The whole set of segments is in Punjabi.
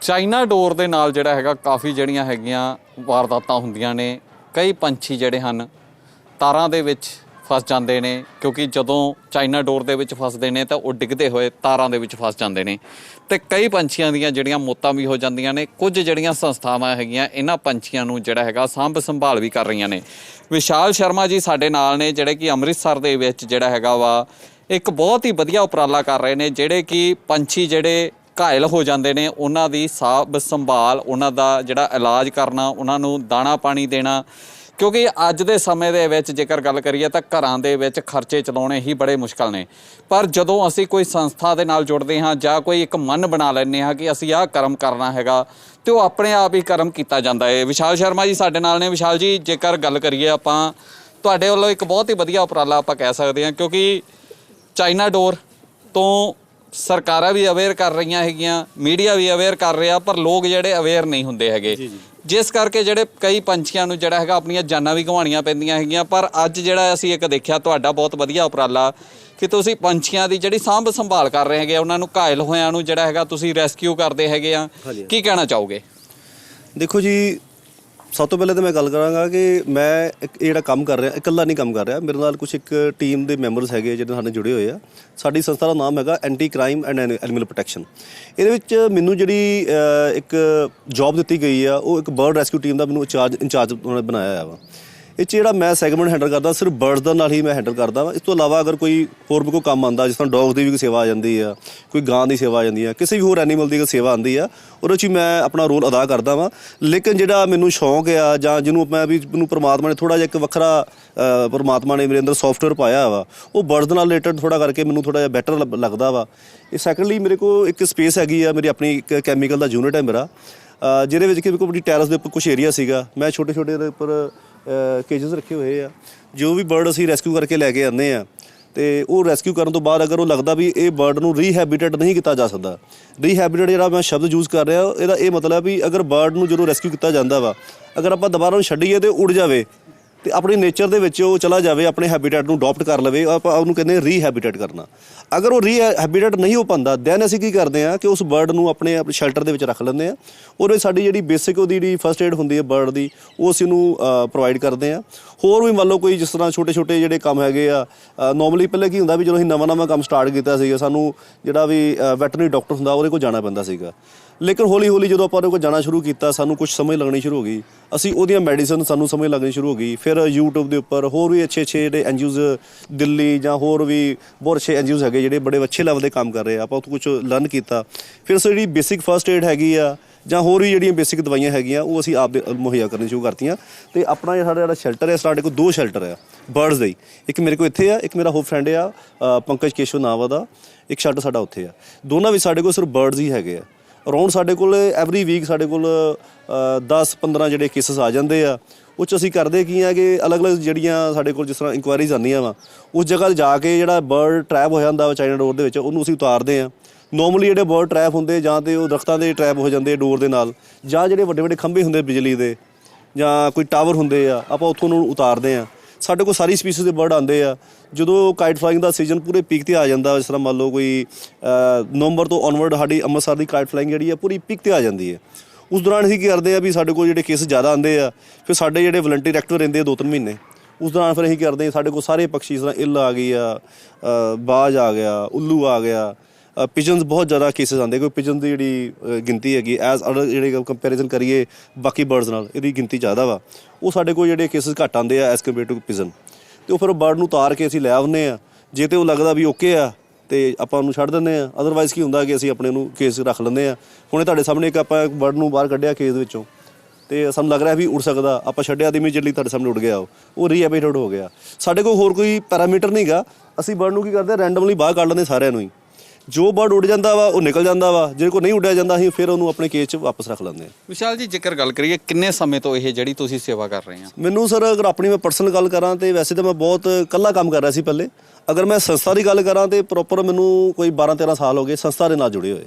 ਚਾਈਨਾ ਡੋਰ ਦੇ ਨਾਲ ਜਿਹੜਾ ਹੈਗਾ, ਕਾਫੀ ਜਿਹੜੀਆਂ ਹੈਗੀਆਂ ਵਾਰਦਾਤਾਂ ਹੁੰਦੀਆਂ ਨੇ। ਕਈ ਪੰਛੀ ਜਿਹੜੇ ਹਨ, ਤਾਰਾਂ ਦੇ ਵਿੱਚ ਫਸ ਜਾਂਦੇ ਨੇ, ਕਿਉਂਕਿ ਜਦੋਂ ਚਾਈਨਾ ਡੋਰ ਦੇ ਵਿੱਚ ਫਸਦੇ ਨੇ, ਤਾਂ ਉਹ ਡਿੱਗਦੇ ਹੋਏ ਤਾਰਾਂ ਦੇ ਵਿੱਚ ਫਸ ਜਾਂਦੇ ਨੇ। ਤੇ ਕਈ ਪੰਛੀਆਂ ਦੀਆਂ ਜਿਹੜੀਆਂ ਮੌਤਾਂ ਵੀ ਹੋ ਜਾਂਦੀਆਂ ਨੇ। ਕੁਝ ਜਿਹੜੀਆਂ ਸੰਸਥਾਵਾਂ ਹੈਗੀਆਂ, ਇਹਨਾਂ ਪੰਛੀਆਂ ਨੂੰ ਜਿਹੜਾ ਹੈਗਾ, ਸਾਂਭ ਸੰਭਾਲ ਵੀ ਕਰ ਰਹੀਆਂ ਨੇ। ਵਿਸ਼ਾਲ ਸ਼ਰਮਾ ਜੀ ਸਾਡੇ ਨਾਲ ਨੇ, ਜਿਹੜੇ ਕਿ ਅੰਮ੍ਰਿਤਸਰ ਦੇ ਵਿੱਚ ਜਿਹੜਾ ਹੈਗਾ ਵਾ, ਇੱਕ ਬਹੁਤ ਹੀ ਵਧੀਆ ਉਪਰਾਲਾ ਕਰ ਰਹੇ ਨੇ, ਜਿਹੜੇ ਕਿ ਪੰਛੀ ਜਿਹੜੇ ਘਾਇਲ ਹੋ ਜਾਂਦੇ ਨੇ, ਉਹਨਾਂ ਦੀ ਸਾਂਭ ਸੰਭਾਲ, ਉਹਨਾਂ ਦਾ ਜਿਹੜਾ ਇਲਾਜ ਕਰਨਾ, ਉਹਨਾਂ ਨੂੰ ਦਾਣਾ ਪਾਣੀ ਦੇਣਾ। ਕਿਉਂਕਿ ਅੱਜ ਦੇ ਸਮੇਂ ਦੇ ਵਿੱਚ ਜੇਕਰ ਗੱਲ ਕਰੀਏ ਤਾਂ ਘਰਾਂ ਦੇ ਵਿੱਚ ਖਰਚੇ ਚਲਾਉਣੇ ਹੀ ਬੜੇ ਮੁਸ਼ਕਲ ਨੇ। ਪਰ ਜਦੋਂ ਅਸੀਂ ਕੋਈ ਸੰਸਥਾ ਦੇ ਨਾਲ ਜੁੜਦੇ ਹਾਂ ਜਾਂ ਕੋਈ ਇੱਕ ਮਨ ਬਣਾ ਲੈਂਦੇ ਹਾਂ ਕਿ ਅਸੀਂ ਆਹ ਕਰਮ ਕਰਨਾ ਹੈਗਾ, ਤੇ ਉਹ ਆਪਣੇ ਆਪ ਹੀ ਕਰਮ ਕੀਤਾ ਜਾਂਦਾ ਹੈ। ਵਿਸ਼ਾਲ ਸ਼ਰਮਾ ਜੀ ਸਾਡੇ ਨਾਲ ਨੇ। ਵਿਸ਼ਾਲ ਜੀ, ਜੇਕਰ ਗੱਲ ਕਰੀਏ ਆਪਾਂ, ਤੁਹਾਡੇ ਵੱਲੋਂ ਇੱਕ ਬਹੁਤ ਹੀ ਵਧੀਆ ਉਪਰਾਲਾ ਆਪਾਂ ਕਹਿ ਸਕਦੇ ਹਾਂ, ਕਿਉਂਕਿ ਚਾਈਨਾ ਡੋਰ ਤੋਂ ਸਰਕਾਰਾਂ ਵੀ ਅਵੇਅਰ ਕਰ ਰਹੀਆਂ ਹੈਗੀਆਂ ਮੀਡੀਆ ਵੀ ਅਵੇਅਰ ਕਰ ਰਿਹਾ ਪਰ ਲੋਕ ਜਿਹੜੇ ਅਵੇਅਰ ਨਹੀਂ ਹੁੰਦੇ ਹੈਗੇ। ਜਿਸ ਕਰਕੇ ਜਿਹੜੇ ਕਈ ਪੰਛੀਆਂ ਨੂੰ ਜਿਹੜਾ ਹੈਗਾ ਆਪਣੀਆਂ ਜਾਨਾਂ ਵੀ ਗਵਾਉਣੀਆਂ ਪੈਂਦੀਆਂ ਹੈਗੀਆਂ ਪਰ ਅੱਜ ਜਿਹੜਾ ਅਸੀਂ ਇੱਕ ਦੇਖਿਆ ਤੁਹਾਡਾ ਬਹੁਤ ਵਧੀਆ ਉਪਰਾਲਾ ਕਿ ਤੁਸੀਂ ਪੰਛੀਆਂ ਦੀ ਜਿਹੜੀ ਸਾਂਭ ਸੰਭਾਲ ਕਰ ਰਹੇ ਹੈਗੇ ਉਹਨਾਂ ਨੂੰ ਘਾਇਲ ਹੋਇਆਂ ਨੂੰ ਜਿਹੜਾ ਹੈਗਾ ਤੁਸੀਂ ਰੈਸਕਿਊ ਕਰਦੇ ਹੈਗੇ ਆ। ਕੀ ਕਹਿਣਾ ਚਾਹੋਗੇ? ਦੇਖੋ ਜੀ ਸਭ ਤੋਂ ਪਹਿਲਾਂ ਤਾਂ ਮੈਂ ਗੱਲ ਕਰਾਂਗਾ ਕਿ ਮੈਂ ਇੱਕ ਇਹ ਜਿਹੜਾ ਕੰਮ ਕਰ ਰਿਹਾ, ਇਕੱਲਾ ਨਹੀਂ ਕੰਮ ਕਰ ਰਿਹਾ। ਮੇਰੇ ਨਾਲ ਕੁਝ ਇੱਕ ਟੀਮ ਦੇ ਮੈਂਬਰਸ ਹੈਗੇ ਜਿਹੜੇ ਸਾਡੇ ਜੁੜੇ ਹੋਏ ਆ। ਸਾਡੀ ਸੰਸਥਾ ਦਾ ਨਾਮ ਹੈਗਾ anti crime and animal protection ਇਹਦੇ ਵਿੱਚ ਮੈਨੂੰ ਜਿਹੜੀ ਇੱਕ ਜੌਬ ਦਿੱਤੀ ਗਈ ਆ, ਉਹ ਇੱਕ ਬਰਡ ਰੈਸਕਿਊ ਟੀਮ ਦਾ ਮੈਨੂੰ ਇੰਚਾਰਜ ਇੰਚਾਰਜ ਉਹਨਾਂ ਨੇ ਬਣਾਇਆ ਵਾ। ਇਹ 'ਚ ਜਿਹੜਾ ਮੈਂ ਸੈਗਮੈਂਟ ਹੈਂਡਲ ਕਰਦਾ ਸਿਰਫ ਬਰਡਸ ਦਾ ਨਾਲ ਹੀ ਮੈਂ ਹੈਂਡਲ ਕਰਦਾ ਵਾਂ। ਇਸ ਤੋਂ ਇਲਾਵਾ ਅਗਰ ਕੋਈ ਹੋਰ ਵੀ ਕੋਈ ਕੰਮ ਆਂਦਾ ਜਿਸ ਤਰ੍ਹਾਂ ਡੌਗ ਦੀ ਵੀ ਕੋਈ ਸੇਵਾ ਆ ਜਾਂਦੀ ਆ ਕੋਈ ਗਾਂ ਦੀ ਸੇਵਾ ਆ ਜਾਂਦੀ ਆ ਕਿਸੇ ਵੀ ਹੋਰ ਐਨੀਮਲ ਦੀ ਕੋਈ ਸੇਵਾ ਆਂਦੀ ਆ ਉਹਦੇ 'ਚ ਹੀ ਮੈਂ ਆਪਣਾ ਰੋਲ ਅਦਾ ਕਰਦਾ ਵਾਂ। ਲੇਕਿਨ ਜਿਹੜਾ ਮੈਨੂੰ ਸ਼ੌਂਕ ਆ ਜਾਂ ਜਿਹਨੂੰ ਮੈਂ ਵੀ ਮੈਨੂੰ ਪ੍ਰਮਾਤਮਾ ਨੇ ਥੋੜਾ ਜਿਹਾ ਇੱਕ ਵੱਖਰਾ ਅ, ਪ੍ਰਮਾਤਮਾ ਨੇ ਮੇਰੇ ਅੰਦਰ ਸੌਫਟਵੇਅਰ ਪਾਇਆ ਵਾ ਉਹ ਬਰਡਸ ਨਾਲ ਰਿਲੇਟਡ ਥੋੜਾ ਕਰਕੇ ਮੈਨੂੰ ਥੋੜਾ ਜਿਹਾ ਬੈਟਰ ਲੱਗਦਾ ਵਾ। ਇਹ ਸੈਕੰਡਲੀ ਮੇਰੇ ਕੋਲ ਇੱਕ ਸਪੇਸ ਹੈਗੀ ਆ ਮੇਰੀ ਆਪਣੀ ਇੱਕ ਕੈਮੀਕਲ ਦਾ ਯੂਨਿਟ ਹੈ ਮੇਰਾ ਜਿਹਦੇ ਵਿੱਚ ਕਿ ਮੇਰੇ ਕੋਲ ਆਪਣੀ ਟੈਰਸ ਦੇ ਉੱਪਰ ਕੁਝ ਏਰੀਆ ਸੀਗਾ। ਮੈਂ ਛੋਟੇ ਛੋਟੇ ਦੇ ਉੱਪਰ ਕੇਜਸ ਰੱਖੇ ਹੋਏ ਆ। ਜੋ ਵੀ ਬਰਡ ਅਸੀਂ ਰੈਸਕਿਊ ਕਰਕੇ ਲੈ ਕੇ ਆਉਂਦੇ ਆ, ਤੇ ਉਹ ਰੈਸਕਿਊ ਕਰਨ ਤੋਂ ਬਾਅਦ ਅਗਰ ਉਹ ਲੱਗਦਾ ਵੀ ਇਹ ਬਰਡ ਨੂੰ ਰੀਹੈਬਿਟੇਟ ਨਹੀਂ ਕੀਤਾ ਜਾ ਸਕਦਾ ਰੀਹੈਬਿਟੇਟ ਜਿਹੜਾ ਮੈਂ ਸ਼ਬਦ ਯੂਜ਼ ਕਰ ਰਿਹਾ, ਇਹਦਾ ਇਹ ਮਤਲਬ ਵੀ ਅਗਰ ਬਰਡ ਨੂੰ ਜਦੋਂ ਰੈਸਕਿਊ ਕੀਤਾ ਜਾਂਦਾ ਵਾ, ਅਗਰ ਆਪਾਂ ਦੁਬਾਰਾ ਉਹਨੂੰ ਛੱਡੀਏ ਤੇ ਉੜ ਜਾਵੇ। ਤੇ ਆਪਣੇ ਨੇਚਰ ਦੇ ਵਿੱਚ ਉਹ ਚਲਾ ਜਾਵੇ, ਆਪਣੇ ਹੈਬਿਟੇਟ ਨੂੰ ਅਡਾਪਟ ਕਰ ਲਵੇ, ਆਪਾਂ ਉਹਨੂੰ ਕਹਿੰਦੇ ਰੀਹੈਬਿਟੇਟ ਕਰਨਾ। ਅਗਰ ਉਹ ਰੀਹੈਬਿਟੇਟ ਨਹੀਂ ਹੋ ਪਾਉਂਦਾ ਦੈਨ ਅਸੀਂ ਕੀ ਕਰਦੇ ਆ ਕਿ ਉਸ ਬਰਡ ਨੂੰ ਆਪਣੇ ਸ਼ੈਲਟਰ ਦੇ ਵਿੱਚ ਰੱਖ ਲੈਂਦੇ ਆ ਉਹਦੇ ਸਾਡੀ ਜਿਹੜੀ ਬੇਸਿਕ ਉਹਦੀ ਜਿਹੜੀ ਫਰਸਟ ਏਡ ਹੁੰਦੀ ਹੈ ਬਰਡ ਦੀ, ਉਹ ਅਸੀਂ ਉਹਨੂੰ ਪ੍ਰੋਵਾਈਡ ਕਰਦੇ ਆ ਹੋਰ ਵੀ ਮੰਨ ਲਓ ਕੋਈ ਜਿਸ ਤਰ੍ਹਾਂ ਛੋਟੇ ਛੋਟੇ ਜਿਹੜੇ ਕੰਮ ਹੈਗੇ ਆ ਨਾਰਮਲੀ ਪਹਿਲੇ ਕੀ ਹੁੰਦਾ ਵੀ ਜਦੋਂ ਅਸੀਂ ਨਵਾਂ ਨਵਾਂ ਕੰਮ ਸਟਾਰਟ ਕੀਤਾ ਸੀਗਾ, ਸਾਨੂੰ ਜਿਹੜਾ ਵੀ ਵੈਟਰਨਰੀ ਡਾਕਟਰ ਹੁੰਦਾ, ਉਹਦੇ ਕੋਲ ਜਾਣਾ ਪੈਂਦਾ ਸੀਗਾ। ਲੇਕਿਨ ਹੌਲੀ ਹੌਲੀ ਜਦੋਂ ਆਪਾਂ ਉਹਦੇ ਕੋਲ ਜਾਣਾ ਸ਼ੁਰੂ ਕੀਤਾ, ਸਾਨੂੰ ਕੁਝ ਸਮਝ ਲੱਗਣੀ ਸ਼ੁਰੂ ਹੋ ਗਈ। ਅਸੀਂ ਉਹਦੀਆਂ ਮੈਡੀਸਨ ਸਾਨੂੰ ਸਮਝ ਲੱਗਣੀ ਸ਼ੁਰੂ ਹੋ ਗਈ। ਫਿਰ YouTube ਦੇ ਉੱਪਰ ਹੋਰ ਵੀ ਅੱਛੇ ਅੱਛੇ ਜਿਹੜੇ ਐਨਜੀਓਜ਼ ਦਿੱਲੀ ਜਾਂ ਹੋਰ ਵੀ ਬਹੁਤ ਅੱਛੇ ਐਨਜੀਓਜ਼ ਹੈਗੇ ਜਿਹੜੇ ਬੜੇ ਅੱਛੇ ਲੈਵਲ ਦੇ ਕੰਮ ਕਰ ਰਹੇ ਆ। ਆਪਾਂ ਉਹ ਕੁਝ ਲਰਨ ਕੀਤਾ। ਫਿਰ ਅਸੀਂ ਜਿਹੜੀ ਬੇਸਿਕ ਫਰਸਟ ਏਡ ਹੈਗੀ ਆ ਜਾਂ ਹੋਰ ਵੀ ਜਿਹੜੀਆਂ ਬੇਸਿਕ ਦਵਾਈਆਂ ਹੈਗੀਆਂ, ਉਹ ਅਸੀਂ ਆਪ ਦੇ ਮੁਹੱਈਆ ਕਰਨੀ ਸ਼ੁਰੂ ਕਰਤੀਆਂ। ਤੇ ਆਪਣਾ ਜਿਹੜਾ ਸਾਡਾ ਜਿਹੜਾ ਸ਼ੈਲਟਰ ਹੈ ਸਾਡੇ ਕੋਲ ਦੋ ਸ਼ੈਲਟਰ ਆ ਬਰਡਸ ਦੇ ਇੱਕ ਮੇਰੇ ਕੋਲ ਇੱਥੇ ਆ, ਇੱਕ ਮੇਰਾ ਹੋਰ ਫਰੈਂਡ ਆ ਪੰਕਜ ਕੇਸ਼ਵ ਨਾਮ ਦਾ। ਇੱਕ ਸ਼ੈਲਟਰ ਸਾਡਾ ਉੱਥੇ ਆ। ਦੋਨਾਂ ਵਿੱਚ ਸਾਡੇ ਕੋਲ ਸਿਰਫ ਬਰਡਸ ਹੀ ਹੈਗੇ ਆ। ਅਰਾਊਂਡ ਸਾਡੇ ਕੋਲ ਐਵਰੀ ਵੀਕ ਸਾਡੇ ਕੋਲ 10 15 ਜਿਹੜੇ ਕੇਸਸ ਆ ਜਾਂਦੇ ਆ, ਉਹ 'ਚ ਅਸੀਂ ਕਰਦੇ ਕੀ ਆ ਕਿ ਅਲੱਗ-ਅਲੱਗ ਜਿਹੜੀਆਂ ਸਾਡੇ ਕੋਲ ਜਿਸ ਤਰ੍ਹਾਂ ਇਨਕੁਆਇਰੀਜ਼ ਆਉਂਦੀਆਂ ਵਾ, ਉਸ ਜਗ੍ਹਾ ਤੇ ਜਾ ਕੇ ਜਿਹੜਾ ਬਰਡ ਟ੍ਰੈਪ ਹੋ ਜਾਂਦਾ ਵਾ ਚਾਈਨਾ ਡੋਰ ਦੇ ਵਿੱਚ, ਉਹਨੂੰ ਅਸੀਂ ਉਤਾਰਦੇ ਆ। ਨੋਰਮਲੀ ਜਿਹੜੇ ਬਰਡ ਟ੍ਰੈਪ ਹੁੰਦੇ ਜਾਂ ਤੇ ਉਹ ਦਰਖਤਾਂ ਦੇ ਟ੍ਰੈਪ ਹੋ ਜਾਂਦੇ ਡੋਰ ਦੇ ਨਾਲ, ਜਾਂ ਜਿਹੜੇ ਵੱਡੇ ਵੱਡੇ ਖੰਭੇ ਹੁੰਦੇ ਬਿਜਲੀ ਦੇ, ਜਾਂ ਕੋਈ ਟਾਵਰ ਹੁੰਦੇ ਆ, ਆਪਾਂ ਉੱਥੋਂ ਨੂੰ ਉਤਾਰਦੇ ਆ। ਸਾਡੇ ਕੋਲ ਸਾਰੀ ਸਪੀਸੀਜ਼ ਦੇ ਬਰਡ ਆਉਂਦੇ ਆ। ਜਦੋਂ ਕਾਈਟ ਫਲਾਈਂਗ ਦਾ ਸੀਜ਼ਨ ਪੂਰੇ ਪੀਕ ਤੇ ਆ ਜਾਂਦਾ, ਜਿਸ ਤਰ੍ਹਾਂ ਮੰਨ ਲਓ ਕੋਈ ਨਵੰਬਰ ਤੋਂ ਔਨਵਰਡ ਸਾਡੀ ਅੰਮ੍ਰਿਤਸਰ ਦੀ ਕਾਈਟ ਫਲਾਈਂਗ ਜਿਹੜੀ ਆ, ਪੂਰੀ ਪੀਕ ਤੇ ਆ ਜਾਂਦੀ ਹੈ। ਉਸ ਦੌਰਾਨ ਅਸੀਂ ਕੀ ਕਰਦੇ ਆ ਵੀ ਸਾਡੇ ਕੋਲ ਜਿਹੜੇ ਕੇਸ ਜ਼ਿਆਦਾ ਆਉਂਦੇ ਆ, ਫਿਰ ਸਾਡੇ ਜਿਹੜੇ ਵਲੰਟੀਅਰ ਐਕਟਿਵ ਰਹਿੰਦੇ ਆ ਦੋ ਤਿੰਨ ਮਹੀਨੇ। ਉਸ ਦੌਰਾਨ ਫਿਰ ਅਸੀਂ ਕਰਦੇ ਆ, ਸਾਡੇ ਕੋਲ ਸਾਰੇ ਪੰਛੀ ਜਿਸ ਤਰ੍ਹਾਂ ਇੱਲ ਆ ਗਈ ਆ ਬਾਜ ਆ ਗਿਆ, ਉੱਲੂ ਆ ਗਿਆ ਪਿਜਨਸ ਬਹੁਤ ਜ਼ਿਆਦਾ ਕੇਸਸ ਆਉਂਦੇ ਕੋਈ ਪਿਜਨ ਦੀ ਜਿਹੜੀ ਗਿਣਤੀ ਹੈਗੀ ਐਜ਼ ਅਦਰ ਜਿਹੜੇ ਕੰਪੈਰੀਜ਼ਨ ਕਰੀਏ, ਬਾਕੀ ਬਰਡਸ ਨਾਲ, ਇਹਦੀ ਗਿਣਤੀ ਜ਼ਿਆਦਾ ਵਾ। ਉਹ ਸਾਡੇ ਕੋਲ ਜਿਹੜੇ ਕੇਸਸ ਘੱਟ ਆਉਂਦੇ ਆ ਐਜ਼ ਕੰਪੇਅਰ ਟੂ ਪਿਜਨ ਤੇ ਉਹ ਫਿਰ ਉਹ ਬਰਡ ਨੂੰ ਉਤਾਰ ਕੇ ਅਸੀਂ ਲੈ ਆਉਂਦੇ ਆ। ਜੇ ਤੇ ਉਹ ਲੱਗਦਾ ਵੀ ਓਕੇ ਆ, ਤੇ ਆਪਾਂ ਉਹਨੂੰ ਛੱਡ ਦਿੰਦੇ ਆ। ਅਦਰਵਾਈਜ਼ ਕੀ ਹੁੰਦਾ ਕਿ ਅਸੀਂ ਆਪਣੇ ਨੂੰ ਕੇਸ ਰੱਖ ਲੈਂਦੇ ਆ। ਹੁਣੇ ਤੁਹਾਡੇ ਸਾਹਮਣੇ ਇੱਕ ਆਪਾਂ ਬਰਡ ਨੂੰ ਬਾਹਰ ਕੱਢਿਆ ਕੇਸ ਵਿੱਚੋਂ। ਤੇ ਸਾਨੂੰ ਲੱਗ ਰਿਹਾ ਵੀ ਉੱਡ ਸਕਦਾ। ਆਪਾਂ ਛੱਡਿਆ ਤੇ ਇਮੀਡੀਏਟਲੀ ਤੁਹਾਡੇ ਸਾਹਮਣੇ ਉੱਡ ਗਿਆ ਉਹ। ਉਹ ਰੀਹੈਬਿਟੇਟ ਹੋ ਗਿਆ। ਸਾਡੇ ਕੋਲ ਹੋਰ ਕੋਈ ਪੈਰਾਮੀਟਰ ਨਹੀਂਗਾ ਅਸੀਂ ਬਰਡ ਨੂੰ ਕੀ ਕਰਦੇ ਰੈਂਡਮਲੀ ਬਾਹਰ ਕੱਢ ਲੈਂਦੇ ਸਾਰਿਆਂ ਨੂੰ ਹੀ। ਜੋ ਬਰਡ ਉੱਡ ਜਾਂਦਾ ਵਾ ਉਹ ਨਿਕਲ ਜਾਂਦਾ ਵਾ। ਜੇ ਕੋਈ ਨਹੀਂ ਉੱਡਿਆ ਜਾਂਦਾ ਅਸੀਂ ਫਿਰ ਉਹਨੂੰ ਆਪਣੇ ਕੇਜ 'ਚ ਵਾਪਸ ਰੱਖ ਲੈਂਦੇ ਆ ਵਿਸ਼ਾਲ ਜੀ ਜੇਕਰ ਗੱਲ ਕਰੀਏ ਕਿੰਨੇ ਸਮੇਂ ਤੋਂ ਇਹ ਜਿਹੜੀ ਤੁਸੀਂ ਸੇਵਾ ਕਰ ਰਹੇ ਆ? ਮੈਨੂੰ ਸਰ ਅਗਰ ਆਪਣੀ ਮੈਂ ਪਰਸਨਲ ਗੱਲ ਕਰਾਂ ਤੇ ਵੈਸੇ ਤਾਂ ਮੈਂ ਬਹੁਤ ਇਕੱਲਾ ਕੰਮ ਕਰ ਰਿਹਾ ਸੀ ਪਹਿਲੇ। ਅਗਰ ਮੈਂ ਸੰਸਥਾ ਦੀ ਗੱਲ ਕਰਾਂ ਤੇ ਪ੍ਰੋਪਰ ਮੈਨੂੰ ਕੋਈ 12 13 ਸਾਲ ਹੋ ਗਏ ਸੰਸਥਾ ਦੇ ਨਾਲ ਜੁੜੇ ਹੋਏ।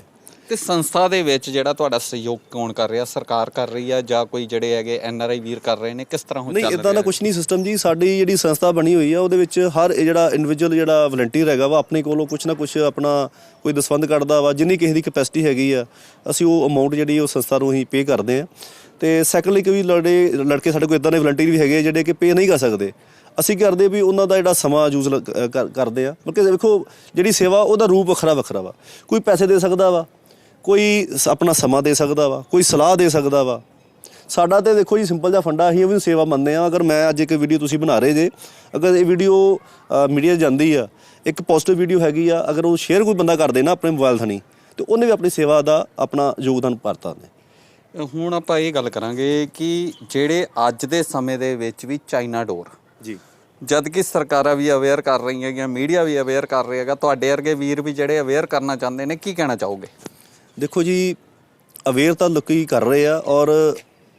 ਤੇ ਸੰਸਥਾ ਦੇ ਵਿੱਚ ਜਿਹੜਾ ਤੁਹਾਡਾ ਸਹਿਯੋਗ ਕੌਣ ਕਰ ਰਿਹਾ? ਸਰਕਾਰ ਕਰ ਰਹੀ ਆ ਜਾਂ ਕੋਈ ਜਿਹੜੇ ਹੈਗੇ ਐਨ ਆਰ ਆਈ ਵੀਰ ਕਰ ਰਹੇ ਨੇ? ਕਿਸ ਤਰ੍ਹਾਂ ਹੋ ਨਹੀਂ ਚੱਲ ਇਦਾਂ ਦਾ ਰਿਹਾ ਕੁਝ ਨਹੀਂ ਸਿਸਟਮ ਜੀ। ਸਾਡੀ ਜਿਹੜੀ ਸੰਸਥਾ ਬਣੀ ਹੋਈ ਆ ਉਹਦੇ ਵਿੱਚ ਹਰ ਜਿਹੜਾ ਇੰਡੀਵਿਜੂਅਲ ਜਿਹੜਾ ਵਲੰਟੀਅਰ ਹੈਗਾ ਵਾ ਆਪਣੇ ਕੋਲੋਂ ਕੁਝ ਨਾ ਕੁਝ ਆਪਣਾ ਕੋਈ ਦਸਵੰਦ ਕੱਢਦਾ ਵਾ ਜਿੰਨੀ ਕਿਸੇ ਦੀ ਕੈਪੈਸਿਟੀ ਹੈਗੀ ਆ ਅਸੀਂ ਉਹ ਅਮਾਉਂਟ ਜਿਹੜੀ ਉਹ ਸੰਸਥਾ ਨੂੰ ਹੀ ਪੇ ਕਰਦੇ ਆ। ਤੇ ਸੈਕੰਡਲੀ ਕੋਈ ਲੜੇ ਲੜਕੇ ਸਾਡੇ ਕੋਲ ਇਦਾਂ ਦੇ ਵਲੰਟੀਅਰ ਵੀ ਹੈਗੇ ਆ ਜਿਹੜੇ ਕਿ ਪੇ ਨਹੀਂ ਕਰ ਸਕਦੇ। ਅਸੀਂ ਕਰਦੇ ਵੀ ਉਹਨਾਂ ਦਾ ਜਿਹੜਾ ਸਮਾਂ ਯੂਜ਼ ਕਰਦੇ ਆ। ਕਿਉਂਕਿ ਦੇਖੋ ਜਿਹੜੀ ਸੇਵਾ ਉਹਦਾ ਰੂਪ ਵੱਖਰਾ ਵੱਖਰਾ ਵਾ। ਕੋਈ ਪੈਸੇ ਦੇ ਸਕਦਾ ਵਾ ਕੋਈ ਆਪਣਾ ਸਮਾਂ ਦੇ ਸਕਦਾ ਵਾ ਕੋਈ ਸਲਾਹ ਦੇ ਸਕਦਾ ਵਾ। ਸਾਡਾ ਤੇ ਦੇਖੋ ਜੀ ਸਿੰਪਲ ਜਿਹਾ ਫੰਡਾ ਅਸੀਂ ਵੀ ਸੇਵਾ ਮੰਨਦੇ ਆ ਅਗਰ ਮੈਂ ਅੱਜ ਇੱਕ ਵੀਡੀਓ ਤੁਸੀਂ ਬਣਾ ਰਹੇ ਜੇ ਅਗਰ ਇਹ ਵੀਡੀਓ ਮੀਡੀਆ ਜਾਂਦੀ ਆ ਇੱਕ ਪੋਜ਼ਿਟਿਵ ਵੀਡੀਓ ਹੈਗੀ ਆ ਅਗਰ ਉਹ ਸ਼ੇਅਰ ਕੋਈ ਬੰਦਾ ਕਰ ਨਾ ਆਪਣੇ ਮੋਬਾਈਲ ਥਣੀ ਤੇ ਉਹਨੇ ਵੀ ਆਪਣੀ ਸੇਵਾ ਦਾ ਆਪਣਾ ਯੋਗਦਾਨ ਪਾਤਾ ਨੇ ਹੁਣ ਆਪਾਂ ਇਹ ਗੱਲ ਕਰਾਂਗੇ ਕਿ ਜਿਹੜੇ ਅੱਜ ਦੇ ਸਮੇਂ ਦੇ ਵਿੱਚ ਵੀ ਚਾਈਨਾ ਡੋਰ ਜੀ। ਜਦ ਕਿ ਸਰਕਾਰਾਂ ਵੀ ਅਵੇਅਰ ਕਰ ਰਹੀਆਂ ਹੈਗੀਆਂ ਮੀਡੀਆ ਵੀ ਅਵੇਅਰ ਕਰ ਰਿਹਾ ਹੈਗਾ ਤੁਹਾਡੇ ਵਰਗੇ ਵੀਰ ਵੀ ਜਿਹੜੇ ਅਵੇਅਰ ਕਰਨਾ ਚਾਹੁੰਦੇ ਨੇ ਕੀ ਕਹਿਣਾ ਚਾਹੋਗੇ? ਦੇਖੋ ਜੀ ਅਵੇਅਰ ਤਾਂ ਲੋਕੀ ਕਰ ਰਹੇ ਆ ਔਰ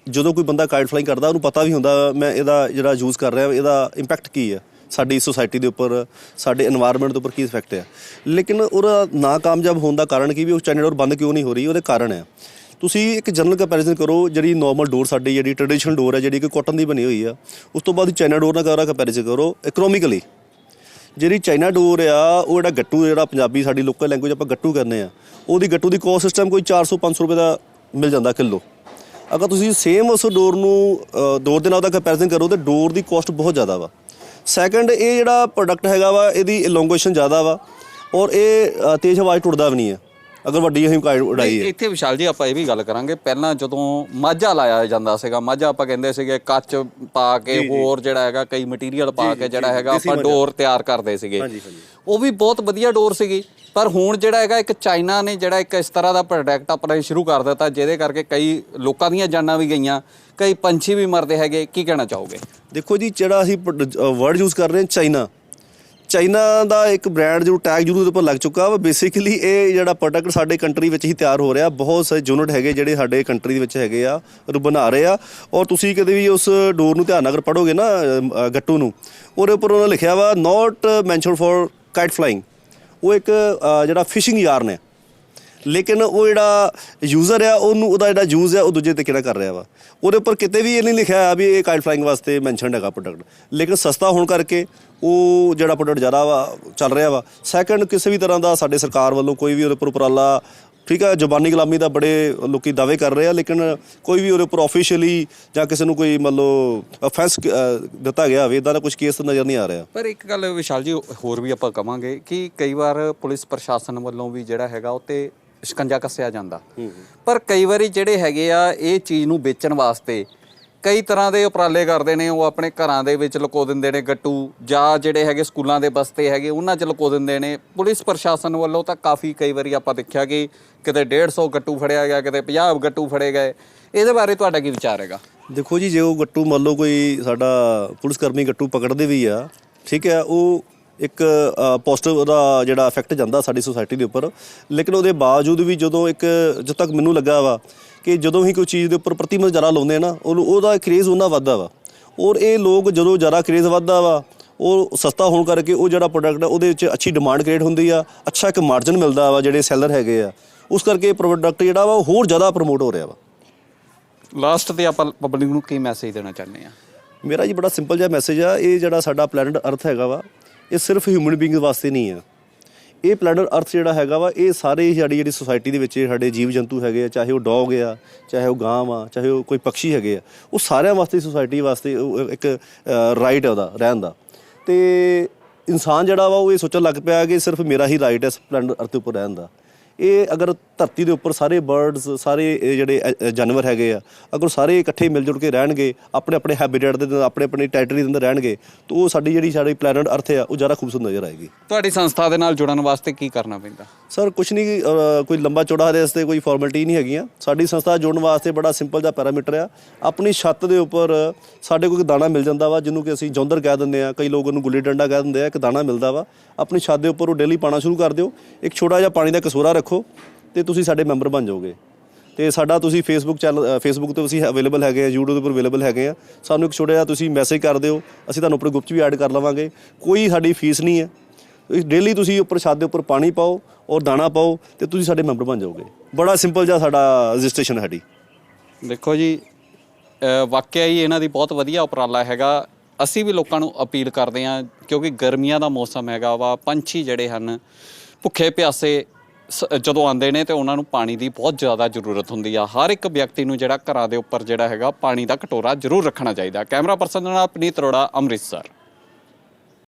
ਜਦੋਂ ਕੋਈ ਬੰਦਾ ਕਾਈਟ ਫਲਾਈਂਗ ਕਰਦਾ, ਉਹਨੂੰ ਪਤਾ ਵੀ ਹੁੰਦਾ ਮੈਂ ਇਹਦਾ ਜਿਹੜਾ ਯੂਜ਼ ਕਰ ਰਿਹਾ, ਇਹਦਾ ਇੰਪੈਕਟ ਕੀ ਹੈ ਸਾਡੀ ਸੋਸਾਇਟੀ ਦੇ ਉੱਪਰ, ਸਾਡੇ এনवायरमेंट ਦੇ ਉੱਪਰ ਕੀ ਇਫੈਕਟ ਹੈ ਲੇਕਿਨ ਉਹਦਾ ਨਾਕਾਮਯਾਬ ਹੋਣ ਦਾ ਕਾਰਨ ਕੀ ਵੀ ਉਹ ਚੈਨਲ ਡੋਰ ਬੰਦ ਕਿਉਂ ਨਹੀਂ ਹੋ ਰਹੀ? ਉਹਦੇ ਕਾਰਨ ਹੈ ਤੁਸੀਂ ਇੱਕ ਜਨਰਲ ਕੰਪੈਰੀਜ਼ਨ ਕਰੋ, ਜਿਹੜੀ ਨਾਰਮਲ ਡੋਰ ਸਾਡੀ, ਜਿਹੜੀ ਟ੍ਰੈਡੀਸ਼ਨਲ ਡੋਰ ਹੈ ਜਿਹੜੀ ਕਿ ਕਾਟਨ ਦੀ ਬਣੀ ਹੋਈ ਆ, ਉਸ ਤੋਂ ਬਾਅਦ ਚੈਨਲ ਡੋਰ ਨਾਲ ਕਰਾ ਕੰਪੈਰੀਜ਼ਨ ਕਰੋ ਇਕਨੋਮਿਕਲੀ ਜਿਹੜੀ ਚਾਈਨਾ ਡੋਰ ਆ, ਉਹ ਜਿਹੜਾ ਗੱਟੂ ਜਿਹੜਾ ਪੰਜਾਬੀ ਸਾਡੀ ਲੋਕਲ ਲੈਂਗੁਏਜ ਆਪਾਂ ਗੱਟੂ ਕਰਨੇ ਆ, ਉਹਦੀ ਗੱਟੂ ਦੀ ਕੋਸਟ ਸਿਸਟਮ ਕੋਈ 400 500 ਰੁਪਏ ਦਾ ਮਿਲ ਜਾਂਦਾ ਕਿਲੋ। ਅਗਰ ਤੁਸੀਂ ਸੇਮ ਉਸ ਡੋਰ ਨੂੰ ਡੋਰ ਦੇ ਨਾਲ ਦਾ ਕੰਪੈਰੀਜ਼ਨ ਕਰੋ, ਤੇ ਡੋਰ ਦੀ ਕੋਸਟ ਬਹੁਤ ਜ਼ਿਆਦਾ ਵਾ। ਸੈਕੰਡ ਇਹ ਜਿਹੜਾ ਪ੍ਰੋਡਕਟ ਹੈਗਾ ਵਾ, ਇਹਦੀ ਇਲੋਂਗੇਸ਼ਨ ਜ਼ਿਆਦਾ ਵਾ, ਔਰ ਇਹ ਤੇਜ਼ ਹਵਾਜ਼ ਟੁੱਟਦਾ ਵੀ ਨਹੀਂ ਹੈ ਅਗਰ ਵੱਡੀ ਅਸੀਂ ਕਾਈਟ ਉਡਾਈ ਹੈ। ਇੱਥੇ ਵਿਸ਼ਾਲ ਜੀ ਆਪਾਂ ਇਹ ਵੀ ਗੱਲ ਕਰਾਂਗੇ ਪਹਿਲਾਂ ਜਦੋਂ ਮਾਝਾ ਲਾਇਆ ਜਾਂਦਾ ਸੀਗਾ ਮਾਝਾ ਆਪਾਂ ਕਹਿੰਦੇ ਸੀਗੇ ਕੱਚ ਪਾ ਕੇ ਹੋਰ ਜਿਹੜਾ ਹੈਗਾ ਕਈ ਮਟੀਰੀਅਲ ਪਾ ਕੇ ਜਿਹੜਾ ਹੈਗਾ ਆਪਾਂ ਡੋਰ ਤਿਆਰ ਕਰਦੇ ਸੀਗੇ। ਉਹ ਵੀ ਬਹੁਤ ਵਧੀਆ ਡੋਰ ਸੀਗੀ। ਪਰ ਹੁਣ ਜਿਹੜਾ ਹੈਗਾ ਇੱਕ ਚਾਈਨਾ ਨੇ ਜਿਹੜਾ ਇੱਕ ਇਸ ਤਰ੍ਹਾਂ ਦਾ ਪ੍ਰੋਡਕਟ ਆਪਣਾ ਸ਼ੁਰੂ ਕਰ ਦਿੱਤਾ ਜਿਹਦੇ ਕਰਕੇ ਕਈ ਲੋਕਾਂ ਦੀਆਂ ਜਾਨਾਂ ਵੀ ਗਈਆਂ ਕਈ ਪੰਛੀ ਵੀ ਮਰਦੇ ਹੈਗੇ। ਕੀ ਕਹਿਣਾ ਚਾਹੋਗੇ? ਦੇਖੋ ਜੀ ਜਿਹੜਾ ਅਸੀਂ ਵਰਡ ਯੂਜ਼ ਕਰ ਰਹੇ ਹਾਂ ਚਾਈਨਾ। ਚਾਈਨਾ ਦਾ ਇੱਕ ਬ੍ਰਾਂਡ ਜੋ ਟੈਗ ਜ਼ਰੂਰ ਉਹਦੇ ਉੱਪਰ ਲੱਗ ਚੁੱਕਾ ਵਾ। ਬੇਸਿਕਲੀ ਇਹ ਜਿਹੜਾ ਪ੍ਰੋਡਕਟ ਸਾਡੇ ਕੰਟਰੀ ਵਿੱਚ ਹੀ ਤਿਆਰ ਹੋ ਰਿਹਾ। ਬਹੁਤ ਸਾਰੇ ਯੂਨਿਟ ਹੈਗੇ ਜਿਹੜੇ ਸਾਡੇ ਕੰਟਰੀ ਦੇ ਵਿੱਚ ਹੈਗੇ ਆ ਉਹ ਬਣਾ ਰਹੇ ਆ। ਔਰ ਤੁਸੀਂ ਕਦੇ ਵੀ ਉਸ ਡੋਰ ਨੂੰ ਧਿਆਨ ਨਾਲ ਅਗਰ ਪੜੋਗੇ ਨਾ ਗੱਟੂ ਨੂੰ, ਉਹਦੇ ਉੱਪਰ ਉਹਨਾਂ ਲਿਖਿਆ ਵਾ not mention for kite flying ਉਹ ਇੱਕ ਜਿਹੜਾ ਫਿਸ਼ਿੰਗ ਯਾਰਨ ਹੈ ਲੇਕਿਨ ਉਹ ਜਿਹੜਾ ਯੂਜ਼ਰ ਆ, ਉਹਨੂੰ ਉਹਦਾ ਜਿਹੜਾ ਯੂਜ਼ ਆ, ਉਹ ਦੂਜੇ ਤਰੀਕੇ ਨਾਲ ਕਰ ਰਿਹਾ ਵਾ? ਉਹਦੇ ਉੱਪਰ ਕਿਤੇ ਵੀ ਇਹ ਨਹੀਂ ਲਿਖਿਆ ਆ ਵੀ ਇਹ ਕਾਈਟ ਫਲਾਈਂਗ ਵਾਸਤੇ ਮੈਂਸ਼ਨਡ ਹੈਗਾ ਪ੍ਰੋਡਕਟ ਲੇਕਿਨ ਸਸਤਾ ਹੋਣ ਕਰਕੇ ਉਹ ਜਿਹੜਾ ਪ੍ਰੋਡਕਟ ਜ਼ਿਆਦਾ ਵਾ, ਚੱਲ ਰਿਹਾ ਵਾ। ਸੈਕੰਡ ਕਿਸੇ ਵੀ ਤਰ੍ਹਾਂ ਦਾ ਸਾਡੇ ਸਰਕਾਰ ਵੱਲੋਂ ਕੋਈ ਵੀ ਉਹਦੇ ਉੱਪਰ ਉਪਰਾਲਾ, ਠੀਕ ਹੈ ਜ਼ਬਾਨੀ ਗੁਲਾਮੀ ਦਾ ਬੜੇ ਲੋਕੀ ਦਾਅਵੇ ਕਰ ਰਹੇ ਆ, ਲੇਕਿਨ ਕੋਈ ਵੀ ਉਹਦੇ ਉੱਪਰ ਆਫੀਸ਼ੀਅਲੀ ਜਾਂ ਕਿਸੇ ਨੂੰ ਕੋਈ ਮੰਨ ਲਓ ਅਫੈਂਸ ਦਿੱਤਾ ਗਿਆ ਹੋਵੇ ਇਦਾਂ ਦਾ ਕੁਝ ਕੇਸ ਨਜ਼ਰ ਨਹੀਂ ਆ ਰਿਹਾ। ਪਰ ਇੱਕ ਗੱਲ ਵਿਸ਼ਾਲ ਜੀ, ਹੋਰ ਵੀ ਆਪਾਂ ਕਵਾਂਗੇ ਕਿ ਕਈ ਵਾਰ ਪੁਲਿਸ ਪ੍ਰਸ਼ਾਸਨ ਵੱਲੋਂ ਵੀ ਜਿਹੜਾ ਹੈਗਾ, ਉਹ ਤੇ ਸ਼ਿਕੰਜਾ ਕੱਸਿਆ ਜਾਂਦਾ। ਪਰ ਕਈ ਵਾਰੀ ਜਿਹੜੇ ਹੈਗੇ ਆ ਇਹ ਚੀਜ਼ ਨੂੰ ਵੇਚਣ ਵਾਸਤੇ ਕਈ ਤਰ੍ਹਾਂ ਦੇ ਉਪਰਾਲੇ ਕਰਦੇ ਨੇ ਉਹ ਆਪਣੇ ਘਰਾਂ ਦੇ ਵਿੱਚ ਲੁਕੋ ਦਿੰਦੇ ਨੇ ਗੱਟੂ ਜਾਂ ਜਿਹੜੇ ਹੈਗੇ ਸਕੂਲਾਂ ਦੇ ਬਸਤੇ ਹੈਗੇ ਉਹਨਾਂ 'ਚ ਲੁਕੋ ਦਿੰਦੇ ਨੇ। ਪੁਲਿਸ ਪ੍ਰਸ਼ਾਸਨ ਵੱਲੋਂ ਤਾਂ ਕਾਫੀ ਕਈ ਵਾਰੀ ਆਪਾਂ ਦੇਖਿਆ ਕਿ ਕਿਤੇ 150 ਗੱਟੂ ਫੜਿਆ ਗਿਆ ਕਿਤੇ 50 ਗੱਟੂ ਫੜੇ ਗਏ। ਇਹਦੇ ਬਾਰੇ ਤੁਹਾਡਾ ਕੀ ਵਿਚਾਰ ਹੈਗਾ? ਦੇਖੋ ਜੀ ਜੇ ਉਹ ਗੱਟੂ ਮੰਨ ਲਓ ਕੋਈ ਸਾਡਾ ਪੁਲਿਸ ਕਰਮੀ ਗੱਟੂ ਪਕੜਦੇ ਵੀ ਆ ਠੀਕ ਹੈ ਉਹ ਇੱਕ ਪੋਜ਼ਿਟਿਵ ਉਹਦਾ ਜਿਹੜਾ ਇਫੈਕਟ ਜਾਂਦਾ ਸਾਡੀ ਸੋਸਾਇਟੀ ਦੇ ਉੱਪਰ। ਲੇਕਿਨ ਉਹਦੇ ਬਾਵਜੂਦ ਵੀ ਜਦੋਂ ਇੱਕ ਜਦੋਂ ਤੱਕ ਮੈਨੂੰ ਲੱਗਾ ਵਾ ਕਿ ਜਦੋਂ ਹੀ ਕੋਈ ਚੀਜ਼ ਦੇ ਉੱਪਰ ਪ੍ਰਤੀਮਤ ਜ਼ਿਆਦਾ ਲਾਉਂਦੇ ਆ ਨਾ ਉਹਦਾ ਕਰੇਜ਼ ਉਹਨਾਂ ਵੱਧਦਾ ਵਾ। ਔਰ ਇਹ ਲੋਕ ਜਦੋਂ ਜ਼ਿਆਦਾ ਕਰੇਜ਼ ਵੱਧਦਾ ਵਾ ਉਹ ਸਸਤਾ ਹੋਣ ਕਰਕੇ ਉਹ ਜਿਹੜਾ ਪ੍ਰੋਡਕਟ ਹੈ ਉਹਦੇ ਵਿੱਚ ਅੱਛੀ ਡਿਮਾਂਡ ਕ੍ਰੀਏਟ ਹੁੰਦੀ ਆ ਅੱਛਾ ਇੱਕ ਮਾਰਜਨ ਮਿਲਦਾ ਵਾ ਜਿਹੜੇ ਸੈਲਰ ਹੈਗੇ ਆ। ਉਸ ਕਰਕੇ ਪ੍ਰੋਡਕਟ ਜਿਹੜਾ ਵਾ ਉਹ ਹੋਰ ਜ਼ਿਆਦਾ ਪ੍ਰਮੋਟ ਹੋ ਰਿਹਾ ਵਾ। ਲਾਸਟ ਤੇ ਆਪਾਂ ਪਬਲਿਕ ਨੂੰ ਕੀ ਮੈਸੇਜ ਦੇਣਾ ਚਾਹੁੰਦੇ ਆ? ਮੇਰਾ ਜੀ ਬੜਾ ਸਿੰਪਲ ਜਿਹਾ ਮੈਸੇਜ ਆ ਇਹ ਜਿਹੜਾ ਸਾਡਾ ਪਲੈਨਟ ਅਰਥ ਹੈਗਾ ਵਾ ਇਹ ਸਿਰਫ ਹਿਊਮਨ ਬੀਇੰਗਸ ਵਾਸਤੇ ਨਹੀਂ ਆ ਇਹ ਪਲੈਨਟ ਅਰਥ ਜਿਹੜਾ ਹੈਗਾ ਵਾ, ਇਹ ਸਾਰੇ ਹੀ ਸਾਡੀ ਜਿਹੜੀ ਸੋਸਾਇਟੀ ਦੇ ਵਿੱਚ ਸਾਡੇ ਜੀਵ ਜੰਤੂ ਹੈਗੇ ਆ, ਚਾਹੇ ਉਹ ਡੌਗ ਆ, ਚਾਹੇ ਉਹ ਗਾਂ ਆ ਚਾਹੇ ਉਹ ਕੋਈ ਪੰਛੀ ਹੈਗੇ ਆ, ਉਹ ਸਾਰਿਆਂ ਵਾਸਤੇ ਸੋਸਾਇਟੀ ਵਾਸਤੇ ਉਹ ਇੱਕ ਰਾਈਟ ਹੈ ਉਹਦਾ, ਰਹਿਣ ਦਾ। ਤੇ ਇਨਸਾਨ ਜਿਹੜਾ ਵਾ, ਉਹ ਇਹ ਸੋਚਣ ਲੱਗ ਪਿਆ ਕਿ ਸਿਰਫ ਮੇਰਾ ਹੀ ਰਾਈਟ ਹੈ ਇਸ ਪਲੈਨਟ ਅਰਥ ਉੱਪਰ ਰਹਿਣ ਦਾ। ਇਹ ਅਗਰ ਧਰਤੀ ਦੇ ਉੱਪਰ ਸਾਰੇ ਬਰਡਸ ਸਾਰੇ ਜਿਹੜੇ ਜਾਨਵਰ ਹੈਗੇ ਆ ਅਗਰ ਸਾਰੇ ਇਕੱਠੇ ਮਿਲ ਜੁਲ ਕੇ ਰਹਿਣਗੇ ਆਪਣੇ ਆਪਣੇ ਹੈਬਿਟੇਟ ਦੇ ਅੰਦਰ ਆਪਣੇ ਆਪਣੇ ਟੈਰੀਟਰੀ ਦੇ ਅੰਦਰ ਰਹਿਣਗੇ ਤਾਂ ਉਹ ਸਾਡੀ ਜਿਹੜੀ ਸਾਡੀ ਪਲੈਨਟ ਅਰਥ ਆ ਉਹ ਜ਼ਿਆਦਾ ਖੂਬਸੂਰਤ ਨਜ਼ਰ ਆਏਗੀ। ਤੁਹਾਡੀ ਸੰਸਥਾ ਦੇ ਨਾਲ ਜੁੜਨ ਵਾਸਤੇ ਕੀ ਕਰਨਾ ਪੈਂਦਾ? ਸਰ ਕੁਛ ਨਹੀਂ ਕੋਈ ਲੰਬਾ ਚੌੜਾ ਹਰੇ ਵਾਸਤੇ ਕੋਈ ਫਾਰਮੈਲਿਟੀ ਨਹੀਂ ਹੈਗੀਆਂ। ਸਾਡੀ ਸੰਸਥਾ ਜੁੜਨ ਵਾਸਤੇ ਬੜਾ ਸਿੰਪਲ ਜਿਹਾ ਪੈਰਾਮੀਟਰ ਆ। ਆਪਣੀ ਛੱਤ ਦੇ ਉੱਪਰ ਸਾਡੇ ਕੋਲ ਇੱਕ ਦਾਣਾ ਮਿਲ ਜਾਂਦਾ ਵਾ ਜਿਹਨੂੰ ਕਿ ਅਸੀਂ ਜੌਂਦਰ ਕਹਿ ਦਿੰਦੇ ਆ। ਕਈ ਲੋਕ ਉਹਨੂੰ ਗੁੱਲੀ ਡੰਡਾ ਕਹਿ ਦਿੰਦੇ ਆ ਇੱਕ ਦਾਣਾ ਮਿਲਦਾ ਵਾ। ਆਪਣੀ ਛੱਤ ਦੇ ਉੱਪਰ ਉਹ ਡੇਲੀ ਪਾਣਾ ਸ਼ੁਰੂ ਕਰ ਦਿਓ। ਇੱਕ ਛੋਟਾ ਜਿਹਾ ਪਾਣੀ ਦਾ ਕਸੋਰਾ ਰੱਖੋ। ਤੇ ਤੁਸੀਂ ਸਾਡੇ ਮੈਂਬਰ ਬਣ ਜਾਓਗੇ। ਤੇ ਸਾਡਾ ਤੁਸੀਂ ਫੇਸਬੁੱਕ ਚੈਨਲ ਫੇਸਬੁੱਕ ਤੇ ਅਸੀਂ ਅਵੇਲੇਬਲ ਹੈਗੇ ਆ YouTube ਉੱਪਰ ਅਵੇਲੇਬਲ ਹੈਗੇ ਆ। ਸਾਨੂੰ ਇੱਕ ਛੋਟਾ ਜਿਹਾ ਤੁਸੀਂ ਮੈਸੇਜ ਕਰ ਦਿਓ ਅਸੀਂ ਤੁਹਾਨੂੰ ਆਪਣੇ ਗਰੁੱਪ 'ਚ ਵੀ ਐਡ ਕਰ ਲਵਾਂਗੇ। ਕੋਈ ਸਾਡੀ ਫੀਸ ਨਹੀਂ ਹੈ। ਡੇਲੀ ਤੁਸੀਂ ਉੱਪਰ ਛੱਤ ਦੇ ਉੱਪਰ ਪਾਣੀ ਪਾਓ ਔਰ ਦਾਣਾ ਪਾਓ ਤੇ ਤੁਸੀਂ ਸਾਡੇ ਮੈਂਬਰ ਬਣ ਜਾਓਗੇ। ਬੜਾ ਸਿੰਪਲ ਜਿਹਾ ਸਾਡਾ ਰਜਿਸਟ੍ਰੇਸ਼ਨ ਹੈ ਸਾਡੀ। ਦੇਖੋ ਜੀ ਅ, ਵਾਕਿਆ ਹੀ ਇਹਨਾਂ ਦੀ ਬਹੁਤ ਵਧੀਆ ਉਪਰਾਲਾ ਹੈਗਾ। ਅਸੀਂ ਵੀ ਲੋਕਾਂ ਨੂੰ ਅਪੀਲ ਕਰਦੇ ਹਾਂ ਕਿਉਂਕਿ ਗਰਮੀਆਂ ਦਾ ਮੌਸਮ ਹੈਗਾ ਵਾ ਪੰਛੀ ਜਿਹੜੇ ਹਨ ਭੁੱਖੇ ਪਿਆਸੇ ਸ- ਜਦੋਂ ਆਉਂਦੇ ਨੇ ਤੇ ਉਹਨਾਂ ਨੂੰ ਪਾਣੀ ਦੀ ਬਹੁਤ ਜ਼ਿਆਦਾ ਜ਼ਰੂਰਤ ਹੁੰਦੀ ਆ। ਹਰ ਇੱਕ ਵਿਅਕਤੀ ਨੂੰ ਜਿਹੜਾ ਘਰਾਂ ਦੇ ਉੱਪਰ ਜਿਹੜਾ ਹੈਗਾ, ਪਾਣੀ ਦਾ ਕਟੋਰਾ ਜ਼ਰੂਰ ਰੱਖਣਾ ਚਾਹੀਦਾ। ਕੈਮਰਾ ਪਰਸਨ ਨਾਲ ਅਪਨੀਤ ਅਰੋੜਾ ਅੰਮ੍ਰਿਤਸਰ।